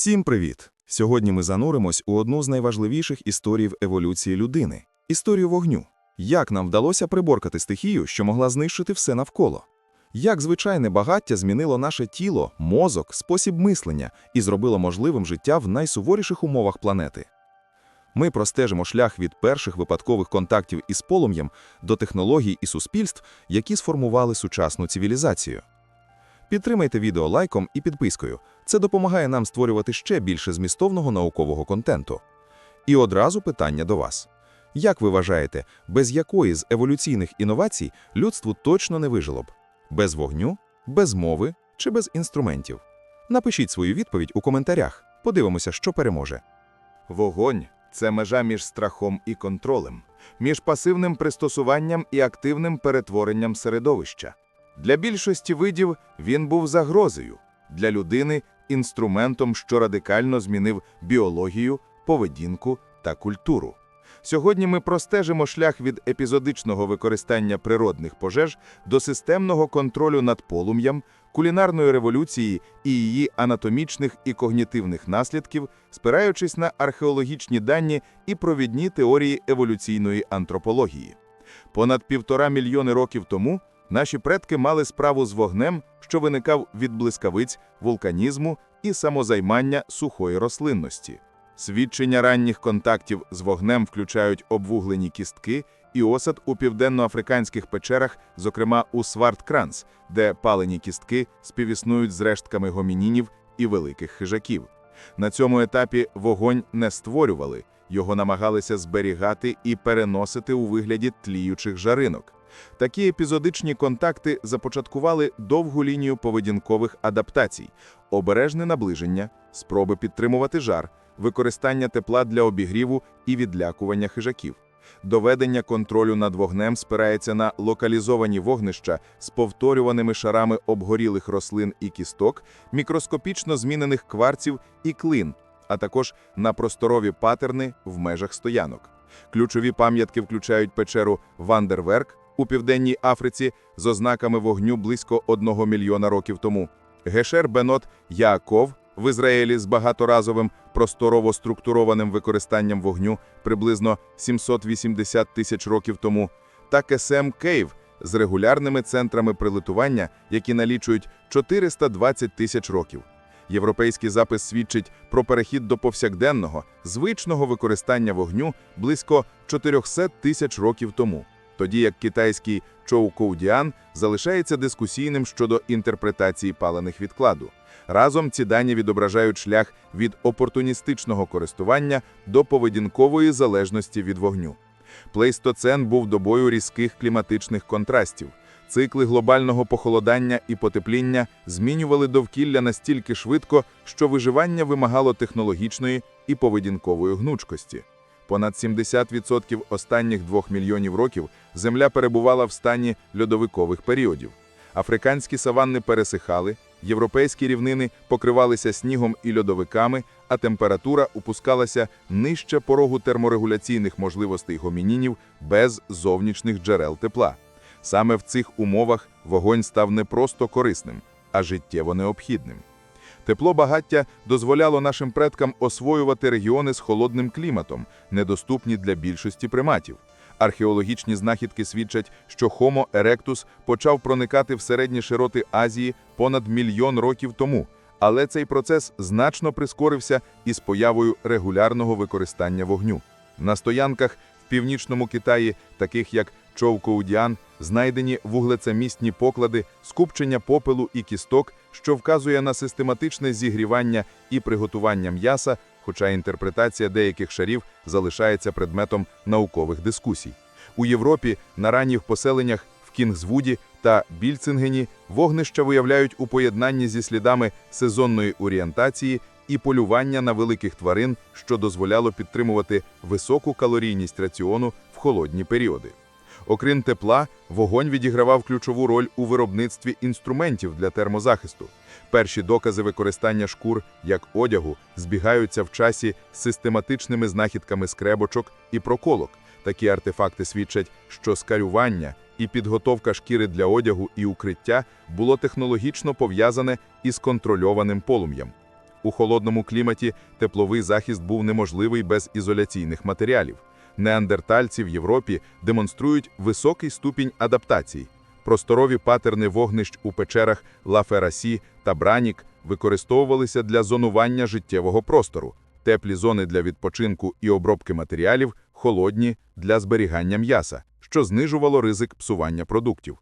Всім привіт! Сьогодні ми зануримось у одну з найважливіших історій еволюції людини історію вогню. Як нам вдалося приборкати стихію, що могла знищити все навколо? Як звичайне багаття змінило наше тіло, мозок, спосіб мислення і зробило можливим життя в найсуворіших умовах планети? Ми простежимо шлях від перших випадкових контактів із полум'ям до технологій і суспільств, які сформували сучасну цивілізацію. Підтримайте відео лайком і підпискою. Це допомагає нам створювати ще більше змістовного наукового контенту. І одразу питання до вас. Як ви вважаєте, без якої з еволюційних інновацій людство точно не вижило б? Без вогню, без мови чи без інструментів? Напишіть свою відповідь у коментарях. Подивимося, що переможе. Вогонь це межа між страхом і контролем, між пасивним пристосуванням і активним перетворенням середовища. Для більшості видів він був загрозою, для людини інструментом, що радикально змінив біологію, поведінку та культуру. Сьогодні ми простежимо шлях від епізодичного використання природних пожеж до системного контролю над полум'ям, кулінарної революції і її анатомічних і когнітивних наслідків, спираючись на археологічні дані і провідні теорії еволюційної антропології. Понад півтора мільйони років тому наші предки мали справу з вогнем, що виникав від блискавиць, вулканізму і самозаймання сухої рослинності. Свідчення ранніх контактів з вогнем включають обвуглені кістки і осад у південноафриканських печерах, зокрема у Сварткранс, де палені кістки співіснують з рештками гомінінів і великих хижаків. На цьому етапі вогонь не створювали, його намагалися зберігати і переносити у вигляді тліючих жаринок. Такі епізодичні контакти започаткували довгу лінію поведінкових адаптацій, обережне наближення, спроби підтримувати жар, використання тепла для обігріву і відлякування хижаків. Доведення контролю над вогнем спирається на локалізовані вогнища з повторюваними шарами обгорілих рослин і кісток, мікроскопічно змінених кварців і клин, а також на просторові патерни в межах стоянок. Ключові пам'ятки включають печеру Вандерверк у Південній Африці з ознаками вогню близько одного мільйона років тому, Гешер Бенот Яаков в Ізраїлі з багаторазовим просторово структурованим використанням вогню приблизно 780 тисяч років тому, та Кесем Кейв з регулярними центрами прилитування, які налічують 420 тисяч років. Європейський запис свідчить про перехід до повсякденного, звичного використання вогню близько 400 тисяч років тому, тоді як китайський Чоу Коудіан залишається дискусійним щодо інтерпретації палених відкладу. Разом ці дані відображають шлях від опортуністичного користування до поведінкової залежності від вогню. Плейстоцен був добою різких кліматичних контрастів. Цикли глобального похолодання і потепління змінювали довкілля настільки швидко, що виживання вимагало технологічної і поведінкової гнучкості. Понад 70% останніх двох мільйонів років Земля перебувала в стані льодовикових періодів. Африканські саванни пересихали, європейські рівнини покривалися снігом і льодовиками, а температура опускалася нижче порогу терморегуляційних можливостей гомінінів без зовнішніх джерел тепла. Саме в цих умовах вогонь став не просто корисним, а життєво необхідним. Тепло багаття дозволяло нашим предкам освоювати регіони з холодним кліматом, недоступні для більшості приматів. Археологічні знахідки свідчать, що Homo erectus почав проникати в середні широти Азії понад мільйон років тому, але цей процес значно прискорився із появою регулярного використання вогню. На стоянках в північному Китаї, таких як Чоукоудіан, знайдені вуглецемісні поклади, скупчення попелу і кісток, що вказує на систематичне зігрівання і приготування м'яса, хоча інтерпретація деяких шарів залишається предметом наукових дискусій. У Європі на ранніх поселеннях в Кінгзвуді та Більцингені вогнища виявляють у поєднанні зі слідами сезонної орієнтації і полювання на великих тварин, що дозволяло підтримувати високу калорійність раціону в холодні періоди. Окрім тепла, вогонь відігравав ключову роль у виробництві інструментів для термозахисту. Перші докази використання шкур як одягу збігаються в часі з систематичними знахідками скребочок і проколок. Такі артефакти свідчать, що скарювання і підготовка шкіри для одягу і укриття було технологічно пов'язане із контрольованим полум'ям. У холодному кліматі тепловий захист був неможливий без ізоляційних матеріалів. Неандертальці в Європі демонструють високий ступінь адаптації. Просторові патерни вогнищ у печерах Ла-Ферасі та Бранік використовувалися для зонування життєвого простору, теплі зони для відпочинку і обробки матеріалів, холодні для зберігання м'яса, що знижувало ризик псування продуктів.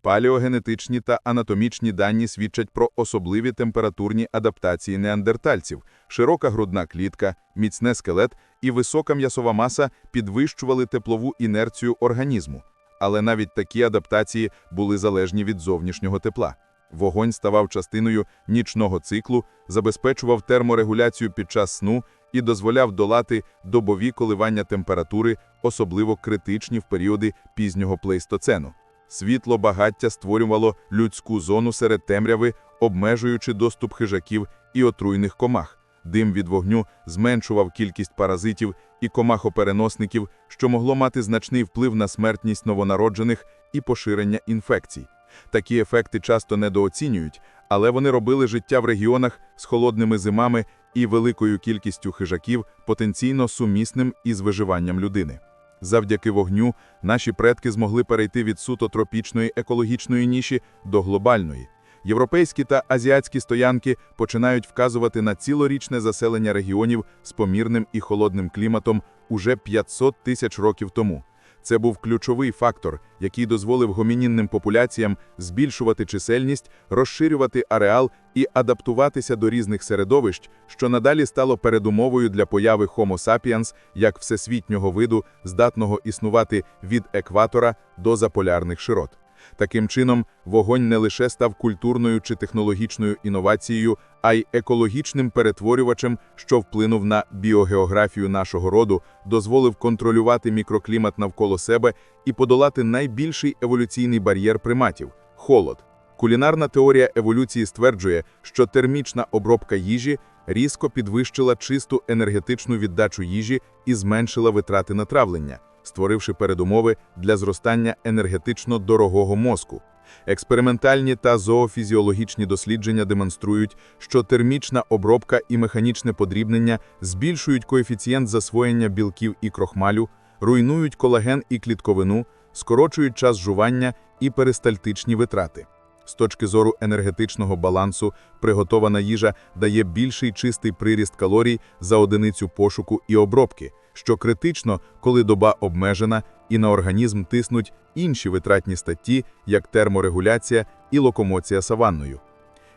Палеогенетичні та анатомічні дані свідчать про особливі температурні адаптації неандертальців. Широка грудна клітка, міцне скелет і висока м'ясова маса підвищували теплову інерцію організму. Але навіть такі адаптації були залежні від зовнішнього тепла. Вогонь ставав частиною нічного циклу, забезпечував терморегуляцію під час сну і дозволяв долати добові коливання температури, особливо критичні в періоди пізнього плейстоцену. Світло багаття створювало людську зону серед темряви, обмежуючи доступ хижаків і отруйних комах. Дим від вогню зменшував кількість паразитів і комахопереносників, що могло мати значний вплив на смертність новонароджених і поширення інфекцій. Такі ефекти часто недооцінюють, але вони робили життя в регіонах з холодними зимами і великою кількістю хижаків потенційно сумісним із виживанням людини. Завдяки вогню наші предки змогли перейти від суто тропічної екологічної ніші до глобальної. Європейські та азіатські стоянки починають вказувати на цілорічне заселення регіонів з помірним і холодним кліматом уже 500 тисяч років тому. Це був ключовий фактор, який дозволив гомінінним популяціям збільшувати чисельність, розширювати ареал і адаптуватися до різних середовищ, що надалі стало передумовою для появи Homo sapiens як всесвітнього виду, здатного існувати від екватора до заполярних широт. Таким чином, вогонь не лише став культурною чи технологічною інновацією, а й екологічним перетворювачем, що вплинув на біогеографію нашого роду, дозволив контролювати мікроклімат навколо себе і подолати найбільший еволюційний бар'єр приматів холод. Кулінарна теорія еволюції стверджує, що термічна обробка їжі різко підвищила чисту енергетичну віддачу їжі і зменшила витрати на травлення, створивши передумови для зростання енергетично дорогого мозку. Експериментальні та зоофізіологічні дослідження демонструють, що термічна обробка і механічне подрібнення збільшують коефіцієнт засвоєння білків і крохмалю, руйнують колаген і клітковину, скорочують час жування і перистальтичні витрати. З точки зору енергетичного балансу, приготована їжа дає більший чистий приріст калорій за одиницю пошуку і обробки, що критично, коли доба обмежена і на організм тиснуть інші витратні статті, як терморегуляція і локомоція саванною.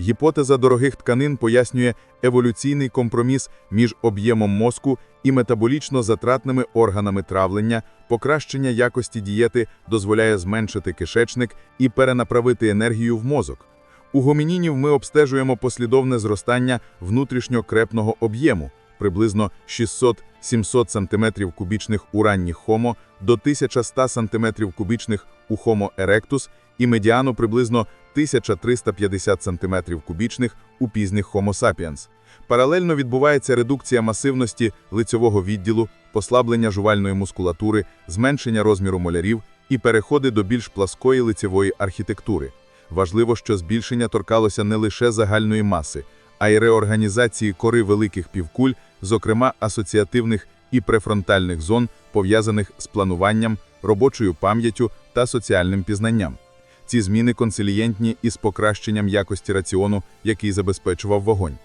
Гіпотеза дорогих тканин пояснює еволюційний компроміс між об'ємом мозку і метаболічно затратними органами травлення, покращення якості дієти дозволяє зменшити кишечник і перенаправити енергію в мозок. У гомінінів ми обстежуємо послідовне зростання внутрішньокрепного об'єму, приблизно 600-700 см кубічних у ранніх Homo до 1100 см кубічних у Homo erectus і медіану приблизно 1350 см кубічних у пізніх Homo sapiens. Паралельно відбувається редукція масивності лицьового відділу, послаблення жувальної мускулатури, зменшення розміру молярів і переходи до більш пласкої лицевої архітектури. Важливо, що збільшення торкалося не лише загальної маси, а й реорганізації кори великих півкуль, зокрема асоціативних і префронтальних зон, пов'язаних з плануванням, робочою пам'яттю та соціальним пізнанням. Ці зміни консилієнтні із покращенням якості раціону, який забезпечував вогонь.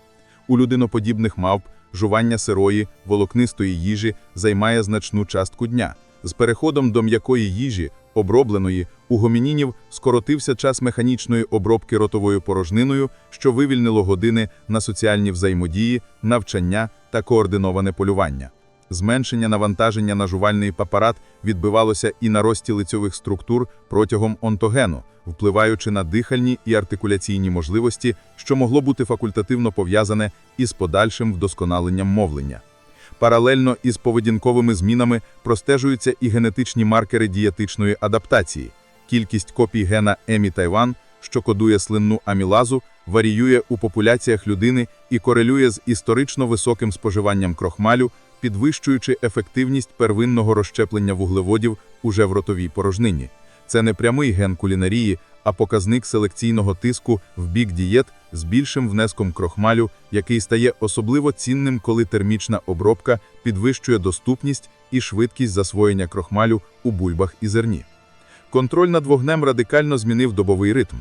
У людиноподібних мавп жування сирої, волокнистої їжі займає значну частку дня. З переходом до м'якої їжі, обробленої, у гомінінів скоротився час механічної обробки ротовою порожниною, що вивільнило години на соціальні взаємодії, навчання та координоване полювання. Зменшення навантаження на жувальний апарат відбивалося і на рості лицьових структур протягом онтогену, впливаючи на дихальні і артикуляційні можливості, що могло бути факультативно пов'язане із подальшим вдосконаленням мовлення. Паралельно із поведінковими змінами простежуються і генетичні маркери дієтичної адаптації. Кількість копій гена Емі Тайван, що кодує слинну амілазу, варіює у популяціях людини і корелює з історично високим споживанням крохмалю, підвищуючи ефективність первинного розщеплення вуглеводів уже в ротовій порожнині. Це не прямий ген кулінарії, а показник селекційного тиску в бік дієт з більшим внеском крохмалю, який стає особливо цінним, коли термічна обробка підвищує доступність і швидкість засвоєння крохмалю у бульбах і зерні. Контроль над вогнем радикально змінив добовий ритм.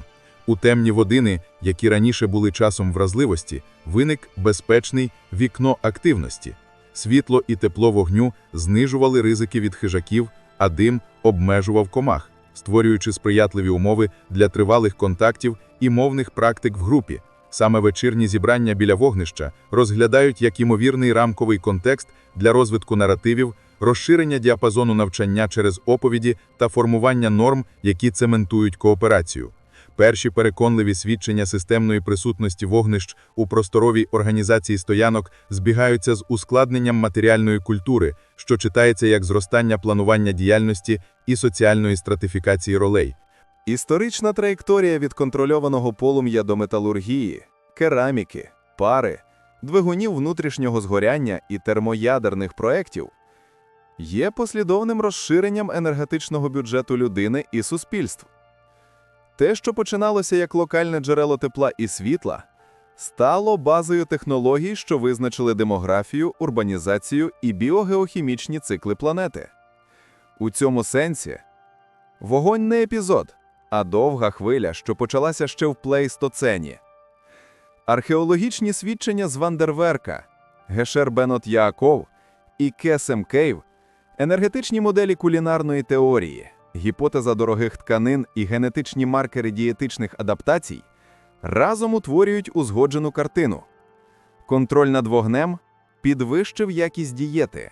У темні години, які раніше були часом вразливості, виник безпечний вікно активності. Світло і тепло вогню знижували ризики від хижаків, а дим обмежував комах, створюючи сприятливі умови для тривалих контактів і мовних практик в групі. Саме вечірні зібрання біля вогнища розглядають як імовірний рамковий контекст для розвитку наративів, розширення діапазону навчання через оповіді та формування норм, які цементують кооперацію. Перші переконливі свідчення системної присутності вогнищ у просторовій організації стоянок збігаються з ускладненням матеріальної культури, що читається як зростання планування діяльності і соціальної стратифікації ролей. Історична траєкторія від контрольованого полум'я до металургії, кераміки, пари, двигунів внутрішнього згоряння і термоядерних проєктів є послідовним розширенням енергетичного бюджету людини і суспільств. Те, що починалося як локальне джерело тепла і світла, стало базою технологій, що визначили демографію, урбанізацію і біогеохімічні цикли планети. У цьому сенсі вогонь не епізод, а довга хвиля, що почалася ще в плейстоцені. Археологічні свідчення з Вандерверка, Гешер Бенот Яаков і Кесем Кейв, енергетичні моделі кулінарної теорії, гіпотеза дорогих тканин і генетичні маркери дієтичних адаптацій разом утворюють узгоджену картину. Контроль над вогнем підвищив якість дієти,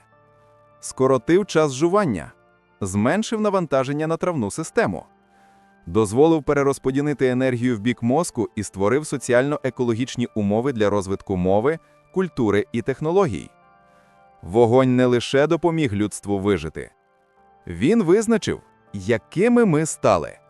скоротив час жування, зменшив навантаження на травну систему, дозволив перерозподілити енергію в бік мозку і створив соціально-екологічні умови для розвитку мови, культури і технологій. Вогонь не лише допоміг людству вижити, він визначив, якими ми стали.